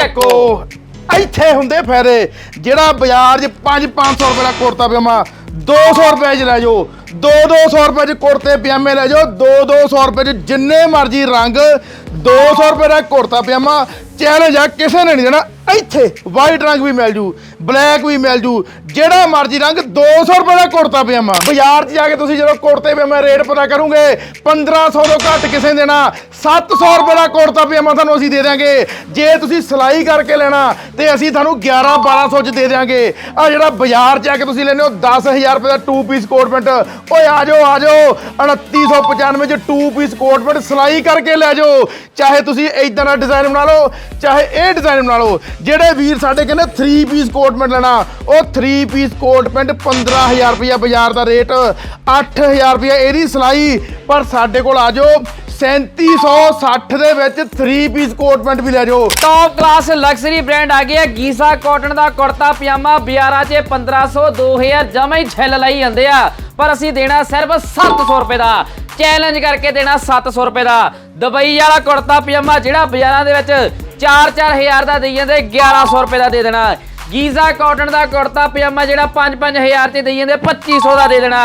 ਚੱਕੋ। ਇੱਥੇ ਹੁੰਦੇ ਫਾਇਦੇ। ਜਿਹੜਾ ਬਾਜ਼ਾਰ 'ਚ 5-500 ਰੁਪਏ ਦਾ ਕੁੜਤਾ ਪਜਾਮਾ 200 ਰੁਪਏ 'ਚ ਲੈ ਜਾਓ। 2-200 ਰੁਪਏ 'ਚ ਕੁੜਤੇ, ਪਜਾਮੇ ਲੈ ਜਾਓ। 2-200 ਰੁਪਏ 'ਚ ਜਿੰਨੇ ਮਰਜ਼ੀ ਰੰਗ 200 ਰੁਪਏ ਦਾ ਕੁੜਤਾ, ਪਜਾਮਾ ਚੈਲੰਜ ਆ ਕਿਸੇ ਨੇ ਨਹੀਂ ਦੇਣਾ, ਇੱਥੇ ਵਾਈਟ ਰੰਗ ਵੀ ਮਿਲ ਜੂ ਬਲੈਕ ਵੀ ਮਿਲ ਜੂ, ਜਿਹੜਾ ਮਰਜ਼ੀ ਰੰਗ 200 ਰੁਪਏ ਦਾ ਕੁੜਤਾ, ਪਜਾਮਾ। ਬਾਜ਼ਾਰ 'ਚ ਜਾ ਕੇ ਤੁਸੀਂ ਜਦੋਂ ਕੁੜਤੇ, ਪਜਾਮੇ ਰੇਟ ਪਤਾ ਕਰੋਗੇ 1500 ਤੋਂ ਘੱਟ ਕਿਸੇ ਨੇ ਦੇਣਾ 700 ਰੁਪਏ ਦਾ ਕੁੜਤਾ, ਪਜਾਮਾ ਤੁਹਾਨੂੰ ਅਸੀਂ ਦੇ ਦਿਆਂਗੇ। ਜੇ ਤੁਸੀਂ ਸਿਲਾਈ ਕਰਕੇ ਲੈਣਾ, ਤੇ ਅਸੀਂ ਤੁਹਾਨੂੰ 11 1200 ਚ ਦੇ ਦਿਆਂਗੇ। ਆ ਜਿਹੜਾ ਬਾਜ਼ਾਰ 'ਚ ਜਾ ਕੇ ਤੁਸੀਂ ਲੈਨੇ ਹੋ 10000 ਰੁਪਏ ਦਾ 2 ਪੀਸ ਕੋਟ ਪੈਂਟ ਓਏ ਆ ਜਾਓ ਆ ਜਾਓ। 2995 ਚ 2 ਪੀਸ ਕੋਟ ਪੈਂਟ ਸਿਲਾਈ ਕਰਕੇ ਲੈ ਜਾਓ। ਚਾਹੇ ਤੁਸੀਂ ਇਦਾਂ ਦਾ ਡਿਜ਼ਾਈਨ ਬਣਾ ਲਓ, ਚਾਹੇ ਇਹ ਡਿਜ਼ਾਈਨ ਬਣਾ ਲਓ, ਜਿਹੜੇ ਵੀਰ ਸਾਡੇ ਕਹਿੰਦੇ 3 ਪੀਸ ਕੋਟ ਪੈਂਟ ਲੈਣਾ, ਉਹ 3 ਪੀਸ ਕੋਟ ਪੈਂਟ 15000 ਰੁਪਇਆ ਬਾਜ਼ਾਰ ਦਾ ਰੇਟ 8000 ਰੁਪਇਆ ਇਹਦੀ ਸਿਲਾਈ। ਪਰ ਸਾਡੇ ਕੋਲ ਆ ਜਾਓ 3760 ਦੇ ਵਿੱਚ 3 ਪੀਸ ਕੋਟ ਪੈਂਟ ਵੀ ਲੈ ਜਾਓ। ਟੌਪ ਕਲਾਸ ਲਗਜ਼ਰੀ ਬ੍ਰਾਂਡ ਆ ਗਿਆ ਗੀਸਾ ਕਾਟਨ ਦਾ ਕੁੜਤਾ, ਪਜਾਮਾ, ਬਿਆਰਾ 'ਚ 1500 2000 ਜਮਾ ਹੀ ਛਿੱਲ ਲਈ ਜਾਂਦੇ ਆ। ਪਰ ਅਸੀਂ ਦੇਣਾ ਸਿਰਫ 700 ਰੁਪਏ ਦਾ। ਚੈਲੰਜ ਕਰਕੇ ਦੇਣਾ 700 ਰੁਪਏ ਦਾ। ਦੁਬਈ ਵਾਲਾ ਕੁੜਤਾ, ਪਜਾਮਾ ਜਿਹੜਾ ਬਾਜ਼ਾਰਾਂ ਦੇ ਵਿੱਚ 4-4000 ਦਾ ਦੇਈ ਜਾਂਦੇ 1100 ਰੁਪਏ ਦਾ ਦੇ ਦੇਣਾ। ਗੀਜ਼ਾ ਕਾਟਨ ਦਾ ਕੁੜਤਾ, ਪਜਾਮਾ ਜਿਹੜਾ 5-5000 ਤੇ ਦੇਈ ਜਾਂਦੇ 2500 ਦਾ ਦੇ ਦੇਣਾ।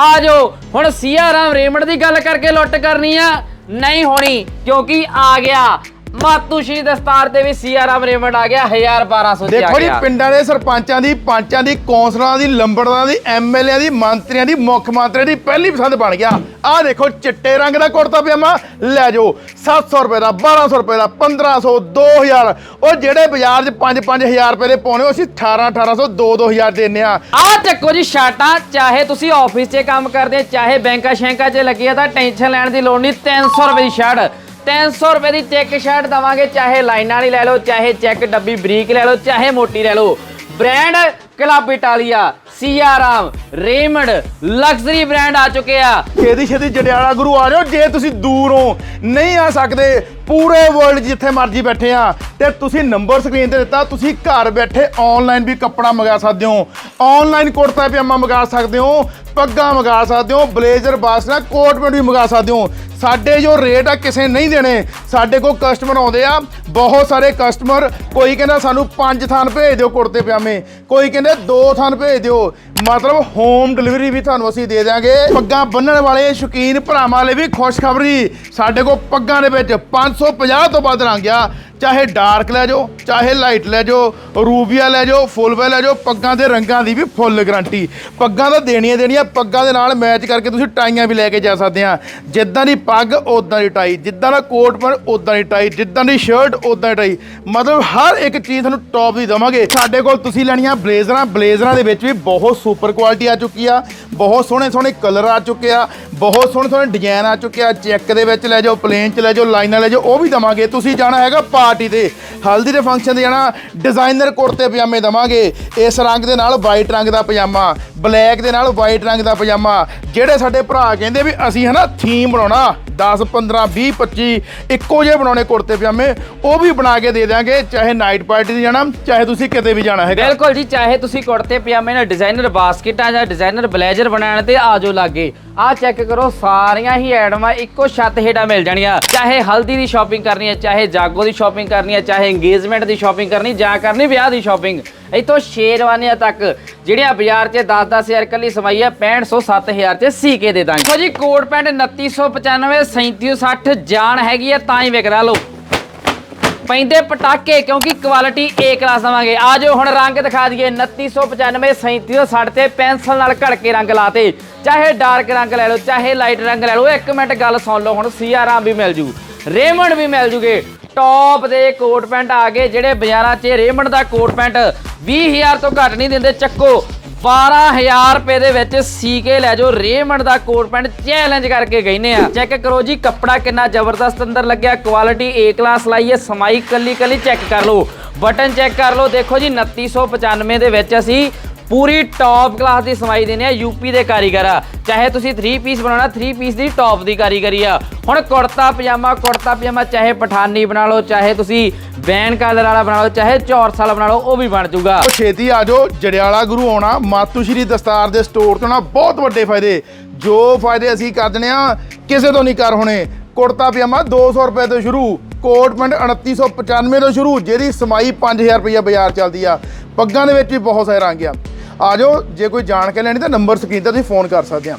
ਆ ਜਾਓ, ਹੁਣ ਸੀਆ ਰਾਮ ਰੇਮੰਡ ਦੀ ਗੱਲ ਕਰਕੇ ਲੁੱਟ ਕਰਨੀ ਆ। ਨਹੀਂ ਹੋਣੀ ਕਿਉਂਕਿ ਆ ਗਿਆ। ਮਾਤੂ ਸ਼੍ਰੀ ਦਸਤਾਰ ਤੇ ਵੀ ਸੀਆਰਾਮ ਰੇਮੰਡ ਆ ਗਿਆ 1200 ਤੇ ਆ ਦੇਖੋ ਜੀ ਗਿਆ ਪਿੰਡਾਂ ਦੇ ਸਰਪੰਚਾਂ ਦੀ ਪੰਚਾਂ ਦੀ ਕੌਂਸਲਰਾਂ ਦੀ ਲੰਬੜਦਾਰਾਂ ਦੀ ਐਮਐਲਏ ਦੀ ਮੰਤਰੀਆਂ ਦੀ ਮੁੱਖ ਮੰਤਰੀ ਦੀ ਪਹਿਲੀ ਪਸੰਦ ਬਣ ਗਿਆ। ਆਹ ਦੇਖੋ ਚਿੱਟੇ ਰੰਗ ਦਾ ਕੁੜਤਾ ਪਜਾਮਾ ਲੈ ਜਾਓ 700 ਰੁਪਏ ਦਾ 1200 ਰੁਪਏ ਦਾ 1500 2000 ਉਹ ਜਿਹੜੇ ਬਾਜ਼ਾਰ 'ਚ 5-5000 ਰੁਪਏ ਦੇ ਪਾਉਣੇ ਉਹ ਅਸੀਂ 18 1800 2-2000 ਦਿੰਨੇ ਆ। ਆ ਚੱਕੋ ਜੀ ਸ਼ਰਟਾਂ ਚਾਹੇ ਤੁਸੀਂ ਆਫਿਸ 'ਚ ਕੰਮ ਕਰਦੇ ਚਾਹੇ ਬੈਂਕਾਂ ਸ਼ੈਂਕਾਂ 'ਚ ਲੱਗੇ ਆ ਤਾਂ ਟੈਨਸ਼ਨ ਲੈਣ ਦੀ ਲੋੜ ਨਹੀਂ 300 ਰੁਪਏ ਦੀ ਸ਼ਰਟ 300 ਰੁਪਏ ਦੀ ਚੈੱਕ ਸ਼ਰਟ ਦਵਾਂਗੇ, ਚਾਹੇ ਲਾਈਨਾਂ ਵਾਲੀ ਲੈ ਲਓ, ਚਾਹੇ ਚੈੱਕ ਡੱਬੀ ਬਰੀਕ ਲੈ ਲਓ, ਚਾਹੇ ਮੋਟੀ ਲੈ ਲਓ। Brand club Italia, Siyaram, Raymond luxury brand ਆ ਚੁੱਕੇ ਆ। ਛੇਤੀ ਛੇਤੀ ਜੜਿਆਲਾ ਗੁਰੂ ਆ ਜਾਓ, ਜੇ ਤੁਸੀਂ ਦੂਰ ਹੋ, ਨਹੀਂ ਆ ਸਕਦੇ, ਪੂਰੇ ਵਰਲਡ ਜਿੱਥੇ ਮਰਜ਼ੀ ਬੈਠੇ ਆ, ਤੇ ਤੁਸੀਂ ਨੰਬਰ ਸਕਰੀਨ ਤੇ ਦਿੱਤਾ, ਤੁਸੀਂ ਘਰ ਬੈਠੇ ਆਨਲਾਈਨ ਵੀ ਕੱਪੜਾ ਮੰਗਾ ਸਕਦੇ ਹੋ ਆਨਲਾਈਨ ਕੁੜਤਾ ਪਜਾਮਾ ਮੰਗਾ ਸਕਦੇ ਹੋ, ਪੱਗਾਂ ਮੰਗਾ ਸਕਦੇ ਹੋ, ਬਲੇਜ਼ਰ, ਬਾਸਨਾ, ਕੋਟ ਪੈਂਟ ਵੀ ਮੰਗਾ ਸਕਦੇ ਹੋ ਸਾਡੇ ਜੋ ਰੇਟ ਆ ਕਿਸੇ ਨਹੀਂ ਦੇਣੇ। ਸਾਡੇ ਕੋਲ ਕਸਟਮਰ ਆਉਂਦੇ ਆ, ਬਹੁਤ ਸਾਰੇ ਕਸਟਮਰ ਕੋਈ ਕਹਿੰਦਾ ਸਾਨੂੰ ਪੰਜ ਥਾਨ ਭੇਜ ਦਿਓ ਕੁੜਤੇ ਪਜਾਮੇ, ਕੋਈ ਕਹਿੰਦੇ ਦੋ ਥਾਨ ਭੇਜ ਦਿਓ। ਮਤਲਬ ਹੋਮ ਡਿਲੀਵਰੀ ਵੀ ਤੁਹਾਨੂੰ ਅਸੀਂ ਦੇ ਦਿਆਂਗੇ। ਪੱਗਾਂ ਬੰਨਣ ਵਾਲੇ ਸ਼ੌਕੀਨ ਭਰਾਵਾਂ ਲਈ ਵੀ ਖੁਸ਼ਖਬਰੀ। ਸਾਡੇ ਕੋਲ ਪੱਗਾਂ ਦੇ ਵਿੱਚ 550 ਤੋਂ ਵੱਧ ਰੰਗ ਆ। ਚਾਹੇ ਡਾਰਕ ਲੈ ਜਾਓ, ਚਾਹੇ ਲਾਈਟ ਲੈ ਜਾਓ, ਰੂਬੀਆ ਲੈ ਜਾਓ ਫੁੱਲ ਵੇ ਲੈ ਜਾਓ, ਪੱਗਾਂ ਦੇ ਰੰਗਾਂ ਦੀ ਵੀ ਫੁੱਲ ਗਾਰੰਟੀ ਪੱਗਾਂ ਤਾਂ ਦੇਣੀਆਂ ਦੇਣੀਆਂ, ਪੱਗਾਂ ਦੇ ਨਾਲ ਮੈਚ ਕਰਕੇ ਤੁਸੀਂ ਟਾਈਆਂ ਵੀ ਲੈ ਕੇ ਜਾ ਸਕਦੇ ਆ। ਜਿੱਦਾਂ ਦੀ ਪੱਗ ਉਦਾਂ ਦੀ ਟਾਈ, ਜਿੱਦਾਂ ਦਾ ਕੋਟ ਪਰ ਉਦਾਂ ਦੀ ਟਾਈ, ਜਿੱਦਾਂ ਦੀ ਸ਼ਰਟ ਉਦਾਂ ਦੀ ਟਾਈ। ਮਤਲਬ ਹਰ ਇੱਕ ਚੀਜ਼ ਤੁਹਾਨੂੰ ਟੌਪ ਦੀ ਦਵਾਂਗੇ। ਸਾਡੇ ਕੋਲ ਤੁਸੀਂ ਲੈਣੀਆਂ ਬਲੇਜ਼ਰਾਂ ਬਲੇਜ਼ਰਾਂ ਦੇ ਵਿੱਚ ਵੀ ਬਹੁਤ ਸੁਪਰ ਕੁਆਲਿਟੀ ਆ ਚੁੱਕੀ ਆ। ਬਹੁਤ ਸੋਹਣੇ ਸੋਹਣੇ ਕਲਰ ਆ ਚੁੱਕੇ ਆ, ਬਹੁਤ ਸੋਹਣੇ ਸੋਹਣੇ ਡਿਜ਼ਾਈਨ ਆ ਚੁੱਕੇ ਆ। ਚੈੱਕ ਦੇ ਵਿੱਚ ਲੈ ਜਾਓ ਪਲੇਨ ਚ ਲੈ ਜਾਓ ਲਾਈਨਾਂ ਲੈ ਜਾਓ, ਉਹ ਵੀ ਦਵਾਂਗੇ। ਤੁਸੀਂ ਜਾਣਾ ਹੈਗਾ ਪਾਰਟੀ ਤੇ। ਹਲਦੀ ਦੇ ਫੰਕਸ਼ਨ ਤੇ ਜਾਣਾ ਡਿਜ਼ਾਈਨਰ ਕੁੜਤੇ ਪਜਾਮੇ ਦਵਾਂਗੇ। ਇਸ ਰੰਗ ਦੇ ਨਾਲ ਵਾਈਟ ਰੰਗ ਦਾ ਪਜਾਮਾ ਬਲੈਕ ਦੇ ਨਾਲ ਵਾਈਟ ਰੰਗ ਦਾ ਪਜਾਮਾ। ਜਿਹੜੇ ਸਾਡੇ ਭਰਾ ਕਹਿੰਦੇ ਵੀ ਅਸੀਂ ਹਨਾ ਥੀਮ ਬਣਾਉਣਾ 10 15 20 25 ਇੱਕੋ ਜਿਹੇ ਬਣਾਉਣੇ ਕੁੜਤੇ ਪਜਾਮੇ, ਉਹ ਵੀ ਬਣਾ ਕੇ ਦੇ ਦਿਆਂਗੇ, ਚਾਹੇ ਨਾਈਟ ਪਾਰਟੀ ਤੇ ਜਾਣਾ, ਚਾਹੇ ਤੁਸੀਂ ਕਿਤੇ ਵੀ ਜਾਣਾ ਹੈਗਾ। ਬਿਲਕੁਲ ਜੀ, ਚਾਹੇ ਤੁਸੀਂ ਕੁੜਤੇ ਪਜਾਮੇ ਨਾਲ ਡਿਜ਼ਾਈਨਰ ਬਾਸਕਟਾਂ ਜਾਂ ਡਿਜ਼ਾਈਨਰ ਬਲੇਜ਼ਰ ਬਣਾਉਣ ਤੇ ਆਜੋ ਲਾਗੇ। ਆਹ ਚੈੱਕ ਕਰੋ, ਸਾਰੀਆਂ ਹੀ ਐਡਮਾਂ ਇੱਕੋ ਛੱਤ ਹੇਠਾਂ ਮਿਲ ਜਾਣੀਆਂ। ਚਾਹੇ ਹਲਦੀ ਦੀ ਸ਼ਾਪਿੰਗ ਕਰਨੀ ਹੈ, ਚਾਹੇ ਜਾਗੋ ਦੀ ਸ਼ਾਪਿੰਗ ਕਰਨੀ ਹੈ, ਚਾਹੇ ਇੰਗੇਜਮੈਂਟ ਦੀ ਸ਼ਾਪਿੰਗ ਕਰਨੀ, ਜਾਂ ਕਰਨੀ ਵਿਆਹ ਦੀ ਸ਼ਾਪਿੰਗ ਇਤੋਂ ਸ਼ੇਰਵਾਨੀਆਂ ਤੱਕ, ਜਿਹੜੀਆਂ ਬਾਜ਼ਾਰ 'ਚ 10-10000 ਕੱਲੀ ਸਮਾਈ ਹੈ 6500 7000 'ਚ ਸੀ ਕੇ ਦੇ ਦਾਂਗੇ। ਦੇਖੋ ਜੀ ਕੋਟ ਪੈਂਟ 2995 3760 ਜਾਨ ਹੈਗੀ ਹੈ, ਤਾਂ ਹੀ ਵਿਕਰਾ ਲੋ ਪੈਂਦੇ ਪਟਾਕੇ, ਕਿਉਂਕਿ ਕੁਆਲਿਟੀ ਏ ਕਲਾਸ ਦਵਾਂਗੇ। ਆ ਜਾਓ ਹੁਣ ਰੰਗ ਦਿਖਾ ਦਈਏ। 2995 3760 ਤੇ ਪੈਨਸਲ ਨਾਲ ਘੜ ਕੇ ਰੰਗ ਲਾਤੇ। ਚਾਹੇ ਡਾਰਕ ਰੰਗ ਲੈ ਲਓ, ਚਾਹੇ ਲਾਈਟ ਰੰਗ ਲੈ ਲਓ, ਇੱਕ ਮਿੰਟ ਗੱਲ ਸੁਣ ਲਓ। ਹੁਣ ਸੀਆਰਾਮ ਵੀ ਮਿਲ ਜੂ। ਰੇਮੰਡ ਵੀ ਮਿਲ ਜੂਗੇ। ਟੌਪ ਦੇ ਕੋਟ ਪੈਂਟ ਆ ਗਏ, ਜਿਹੜੇ ਬਾਜ਼ਾਰਾਂ 'ਚ ਰੇਮੰਡ ਦਾ ਕੋਟ ਪੈਂਟ 20000 ਤੋਂ ਘੱਟ ਨਹੀਂ ਦਿੰਦੇ। ਚੱਕੋ 12000 ਰੁਪਏ ਦੇ ਵਿੱਚ ਸੀ ਕੇ ਲੈ ਜਾਓ। ਰੇਮੰਡ ਦਾ ਕੋਟ ਪੈਂਟ ਚੈਲੰਜ ਕਰਕੇ ਗਈਨੇ ਆ। ਚੈੱਕ ਕਰੋ ਜੀ, ਕੱਪੜਾ ਕਿੰਨਾ ਜ਼ਬਰਦਸਤ ਅੰਦਰ ਲੱਗਿਆ ਕੁਆਲਿਟੀ ਏ ਕਲਾਸ ਲਾਈ ਹੈ, ਸਮਾਈ ਕੱਲੀ ਕੱਲੀ ਚੈੱਕ ਕਰ ਲਓ। ਬਟਨ ਚੈੱਕ ਕਰ ਲਓ, ਦੇਖੋ ਜੀ 2995 ਦੇ ਵਿੱਚ ਅਸੀਂ ਪੂਰੀ ਟੌਪ ਕਲਾਸ ਦੀ ਸਮਾਈ ਦਿੰਦੇ ਆ ਯੂਪੀ ਦੇ ਕਾਰੀਗਰ ਆ। ਚਾਹੇ ਤੁਸੀਂ 3 ਪੀਸ ਬਣਾਉਣਾ 3 ਪੀਸ ਦੀ ਟੌਪ ਦੀ ਕਾਰੀਗਰੀ ਆ। ਹੁਣ ਕੁੜਤਾ ਪਜਾਮਾ ਕੁੜਤਾ ਪਜਾਮਾ ਚਾਹੇ ਪਠਾਨੀ ਬਣਾ ਲਓ, ਚਾਹੇ ਤੁਸੀਂ ਵੈਨ ਕਲਰ ਵਾਲਾ ਬਣਾ ਲਓ, ਚਾਹੇ ਚੌਰਸ ਵਾਲਾ ਬਣਾ ਲਓ, ਉਹ ਵੀ ਬਣ ਜਾਊਗਾ। ਉਹ ਛੇਤੀ ਆ ਜਾਓ, ਜੜਿਆਲਾ ਗੁਰੂ ਆਉਣਾ, ਮਾਤੂ ਸ਼੍ਰੀ ਦਸਤਾਰ ਦੇ ਸਟੋਰ ਤੋਂ ਨਾ ਬਹੁਤ ਵੱਡੇ ਫਾਇਦੇ। ਜੋ ਫਾਇਦੇ ਅਸੀਂ ਕਰ ਦਿੰਦੇ ਆ ਕਿਸੇ ਤੋਂ ਨਹੀਂ ਕਰ ਹੋਣੇ। ਕੁੜਤਾ ਪਜਾਮਾ 200 ਰੁਪਏ ਤੋਂ ਸ਼ੁਰੂ, ਕੋਟ ਪੈਂਟ 2995 ਤੋਂ ਸ਼ੁਰੂ ਜਿਹਦੀ ਸਮਾਈ 5000 ਰੁਪਈਆ ਬਾਜ਼ਾਰ ਚੱਲਦੀ ਆ। ਪੱਗਾਂ ਦੇ ਵਿੱਚ ਵੀ ਬਹੁਤ ਸਾਰੇ ਰੰਗ ਆ। ਆ ਜਾਓ, ਜੇ ਕੋਈ ਜਾਣ ਕੇ ਲੈਣੀ ਤਾਂ ਨੰਬਰ ਸਕਰੀਨ ਤੇ ਤੁਸੀਂ ਫੋਨ ਕਰ ਸਕਦੇ ਆ।